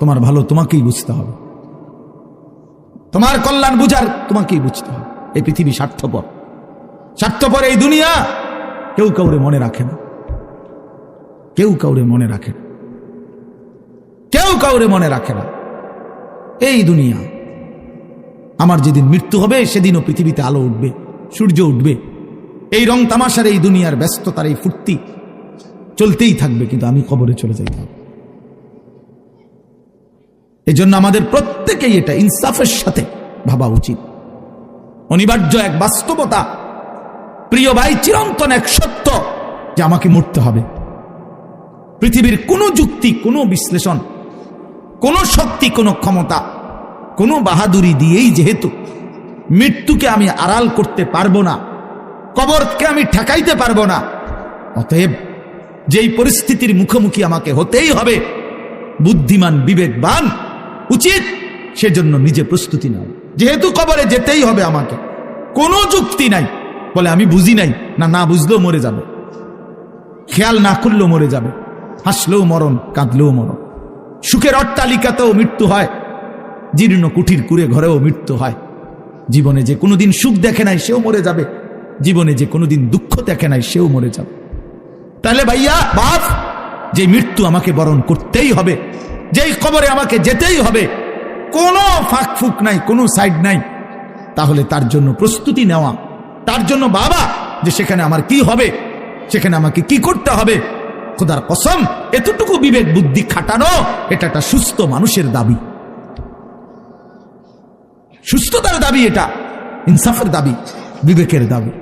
তোমার ভালো তোমাকেই বুঝতে হবে। তোমার কল্যাণ বুঝার তোমাকেই বুঝতে হবে। এই পৃথিবী স্বার্থপর। স্বার্থপর এই দুনিয়া কেউ কাউরে মনে রাখে না। কেউ কাউরে মনে রাখে না। কেউ কাউরে মনে রাখে না। এই দুনিয়া। আমার যেদিন মৃত্যু হবে, সেদিনও পৃথিবীতে আলো উঠবে, সূর্য উঠবে। এই রং তামাশার এই দুনিয়ার ব্যস্ততার এই ফুর্তি চলতেই থাকবে, কিন্তু আমি কবরে চলে যাইতে হবে। এই জন্য আমাদের প্রত্যেকেই এটা ইনসাফের সাথে ভাবা উচিত। অনিবার্য এক বাস্তবতা, প্রিয় ভাই, চিরন্তন এক সত্য যে আমাকে মরতে হবে। পৃথিবীর কোনো যুক্তি, কোনো বিশ্লেষণ, কোনো শক্তি, কোনো ক্ষমতা, কোনো বাহাদুরি দিয়েই যেহেতু মৃত্যুকে আমি আড়াল করতে পারব না, কবরকে আমি ঠেকাইতে পারব না, অতএব যেই পরিস্থিতির মুখোমুখি আমাকে হতেই হবে, বুদ্ধিমান, বিবেকবান উচিত সেজন্য নিজে প্রস্তুতি নাও। যেহেতু কবরে যেতেই হবে আমাকে। কোনো যুক্তি নাই। বলে আমি বুঝি নাই। না না বুঝলেও মরে যাবে। খেয়াল না করলেও মরে যাবে। হাসলেও মরণ, কাঁদলেও মরণ। সুখের অট্টালিকাতেও মৃত্যু হয়। জীর্ণ কুঠির কুড়ে ঘরেও মৃত্যু হয়। জীবনে যে কোনোদিন সুখ দেখে নাই, সেও মরে যাবে। জীবনে যে কোনোদিন দুঃখ দেখে নাই, সেও মরে যাবে। তাহলে ভাইয়া, বাপ, যে মৃত্যু আমাকে বরণ করতেই হবে যেই কবরে আমাকে যেতেই হবে, কোনো ফাঁক ফুক নাই, কোনো সাইড নাই, তাহলে তার জন্য প্রস্তুতি নেওয়া, তার জন্য বাবা যে সেখানে আমার কি হবে, সেখানে আমাকে কি করতে হবে। খোদার কসম, এতটুকু বিবেক বুদ্ধি খাটানো, এটা একটা সুস্থ মানুষের দাবি। সুস্থতার দাবি এটা, ইনসাফের দাবি, বিবেকের দাবি।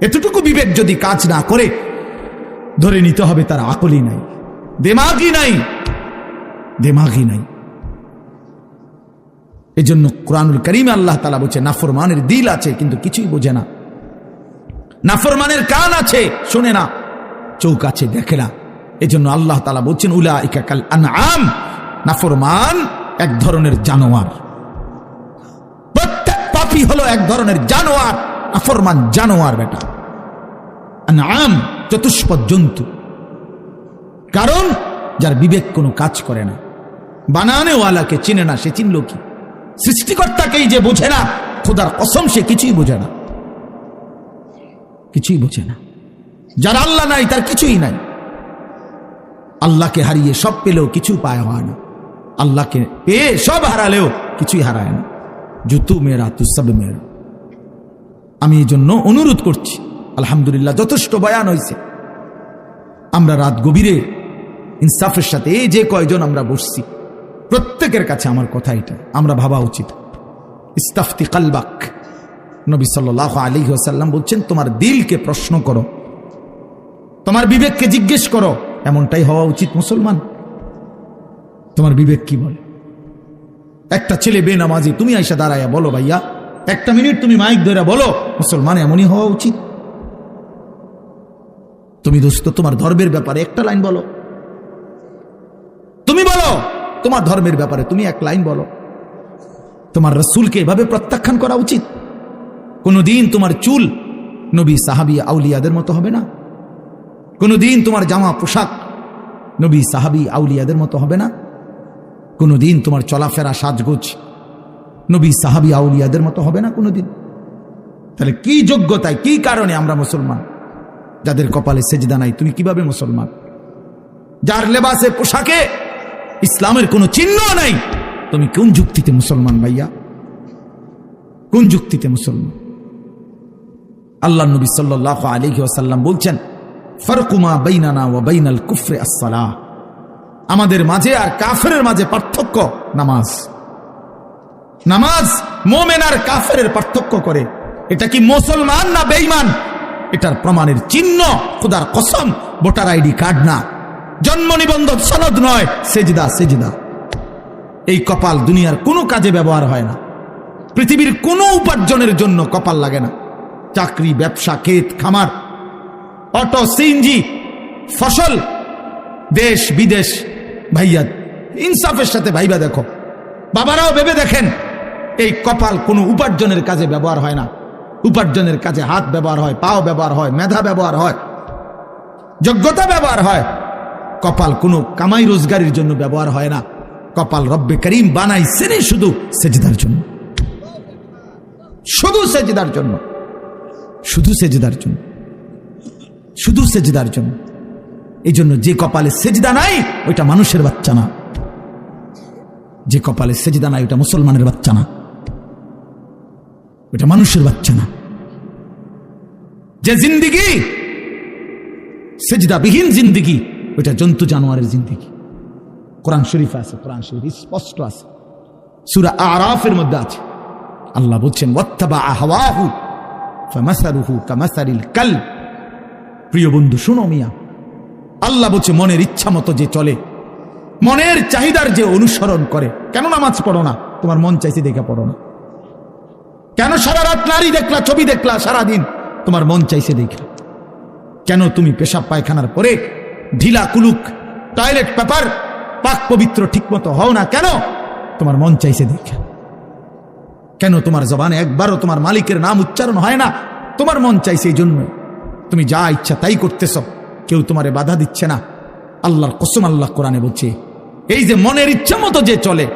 এতটুকু বিবেক যদি কাজ না করে, ধরে নিতে হবে তার আকলই নাই, দেমাগই নাই দেমাগই নাই। এই জন্য কোরআনুল করিম আল্লাহ তালা বলছে, নাফরমানের দিল আছে, কিন্তু কিছুই বোঝে না। নাফরমানের কান আছে, শোনে না। চৌক আছে, দেখে না। এজন্য আল্লাহ তালা বলছেন উলা ইকাকাল আনআম। নাফরমান এক ধরনের জানোয়ার। প্রত্যেক পাপি হলো এক ধরনের জানোয়ার। নাফরমান জানোয়ার বেটা। আনআম চতুষ্পদ জন্তু। কারণ, যার বিবেক কোনো কাজ করে না। বানানেওয়ালাকে চিনে না, সে চিনল কি? সৃষ্টিকর্তাকেই যে বোঝে না, খোদার কসম সে কিছুই বোঝে না। কিছুই বোঝে না। যার আল্লাহ নাই, তার কিছুই নাই। আল্লাহকে হারিয়ে সব পেলেও কিছু পায় হয় না। আল্লাহকে পেয়ে সব হারালেও কিছুই হারায় না। জুতু মেয়েরা তু সব মেয়েরা। আমি এই জন্য অনুরোধ করছি, আলহামদুলিল্লাহ যথেষ্ট বয়ান হয়েছে আমরা রাত গভীরে ইনসাফের সাথে এই যে কয়জন আমরা বসছি প্রত্যেকের কাছে আমার কথা এটা। আমরা ভাবা উচিত। ইস্তাফতি কালবাক। নবী সাল্লাহ আলী সাল্লাম বলছেন, তোমার দিলকে প্রশ্ন করো। তোমার বিবেককে জিজ্ঞেস করো। এমনটাই হওয়া উচিত মুসলমান। তোমার বিবেক কি বলে? একটা ছেলে বেনামাজি, তুমি আইসা দাঁড়াইয়া বলো ভাইয়া। একটা মিনিট তুমি মাইক ধরে বলো, মুসলমান এমনই হওয়া উচিত। তুমি দোস্ত, তোমার ধর্মের ব্যাপারে একটা লাইন বলো। তোমার ধর্মের ব্যাপারে তুমি এক লাইন বলো। তোমার রসুলকে এভাবে প্রত্যাখ্যান করা উচিত? কোনোদিন তোমার চুল নবী সাহাবি আউলিয়াদের মতো হবে না? কোনোদিন তোমার জামা পোশাক নবী সাহাবি আউলিয়াদের মতো হবে না? কোনোদিন তোমার চলাফেরা সাজগোজ নবী সাহাবি আউলিয়াদের মতো হবে না কোনোদিন? তাহলে কি যোগ্যতায়, কি কারণে আমরা মুসলমান? যাদের কপালে সেজদা নাই, তুমি কীভাবে মুসলমান? যার লেবাসে পোশাকে ইসলামের কোনো চিহ্ন নাই। তুমি কোন যুক্তিতে মুসলমান ভাইয়া? কোন যুক্তিতে মুসলমান? আল্লাহ নবী সাল্লাহ আলহি আসাল্লাম বলছেন ফরকুমা বাইনানা ও বাইনাল কুফরে আসসালাহ। আমাদের মাঝে আর কাফেরের মাঝে পার্থক্য নামাজ। নামাজ মোমেন আর কাফের পার্থক্য করে। এটা কি মুসলমান না বেঈমান? এটার প্রমাণের চিহ্ন, খুদার কসম, ভোটার আইডি কার্ড না। জন্ম নিবন্ধন সনদ নয়। সেজদা সেজদা। এই কপাল দুনিয়ার কোনো কাজে ব্যবহার হয় না। পৃথিবীর কোনো উপার্জনের জন্য কপাল লাগে না। চাকরি, ব্যবসা, ক্ষেত, খামার, অটো, সিএনজি, ফসল, দেশ, বিদেশ। ভাইয়া, ইনসাফের সাথে ভাইবা দেখো। বাবারাও ভেবে দেখেন, এই কপাল কোনো উপার্জনের কাজে ব্যবহার হয় না। উপার্জনের কাজে হাত ব্যবহার হয়, পাও ব্যবহার হয়, মেধা ব্যবহার হয়, যোগ্যতা ব্যবহার হয়। কপাল কোনো কামাই রোজগারের জন্য ব্যবহার হয় না। কপাল রব্বে করিম বানাইছেন শুধু সেজদার জন্য। শুধু সেজদার জন্য। শুধু সেজদার জন্য। শুধু সেজদার জন্য। এই জন্য যে কপালে সেজদা নাই, ওইটা মানুষের বাচ্চা না। যে কপালে সেজদা নাই ওটা মুসলমানের বাচ্চা না। ওটা মানুষের বাচ্চা না। যে জিন্দিগি, সেজদাবিহীন জিন্দিগি ওইটা জন্তু জানোয়ারের জিন্দিগি। কোরআন শরীফ আছে, কোরআন শরীফ স্পষ্ট আছে। সুরা আরাফের মধ্যে আছে। আল্লাহ বলছেন কাল প্রিয় বন্ধু, শুনো মিয়া, আল্লাহ বলছে, মনের ইচ্ছা মতো যে চলে, মনের চাহিদার যে অনুসরণ করে, কেন নামাজ পড়ো না? তোমার মন চাইছে দেখে পড়ো না। কেন সারা রাত নারী দেখলা, ছবি দেখলা সারাদিন? তোমার মন চাইছে দেখলা কেন তুমি পেশাব পায়খানার পরে ঢিলা কুলুক, টয়লেট পেপার, পাক পবিত্র ঠিকমতো হও না কেন? তোমার মন চাইছে দেখে। কেন তোমার জবানে একবারও তোমার মালিকের নাম উচ্চারণ হয় না? তোমার মন চাইছে এই জন্য তুমি যা ইচ্ছা তাই করতেছ, কেউ তোমারে বাধা দিচ্ছে না। আল্লাহর কসম আল্লাহ কোরআনে বলছে, এই যে মনের ইচ্ছা মতো যে চলে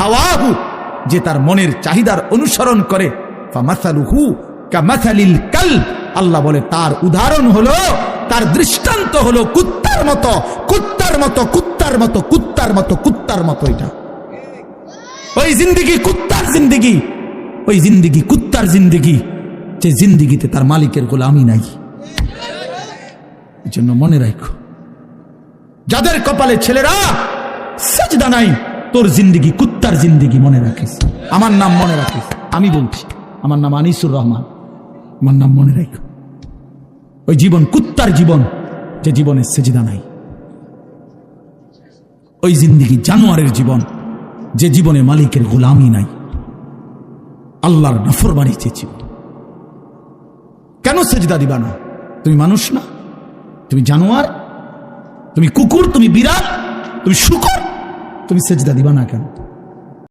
হাওয়াহু, যে তার মনের চাহিদার অনুসরণ করে আল্লাহ বলে, তার উদাহরণ হলো, তার দৃষ্টান্ত হলো কুত্তার মতো কুত্তার মতো কুত্তার মতো কুত্তার মতো কুত্তার মতো এটা। ওই জিন্দিগি কুত্তার জিন্দিগি, ওই জিন্দিগি কুত্তার জিন্দিগি, যে জিন্দিগিতে তার মালিকের গোলামি নাই। জন্য মনে রাখো, যাদের কপালে ছেলেরা সাজদা নাই, তোর জিন্দিগি কুত্তার জিন্দিগি মনে রাখিস। আমার নাম মনে রাখিস, আমি বলছি, আমার নাম আনিসুর রহমান। আমার নাম মনে রাখো। ওই জীবন কুত্তার জীবন যে জীবনে সেজদা নাই। ওই জিন্দিগি জানোয়ারের জীবন, যে জীবনে মালিকের গোলামি নাই। আল্লাহর নফর বাড়িতে জীবন। কেন সেজদা দিবা না? তুমি মানুষ না। তুমি জানোয়ার। তুমি কুকুর, তুমি বিড়াল। তুমি শুকর। তুমি সেজদা দিবা না কেন?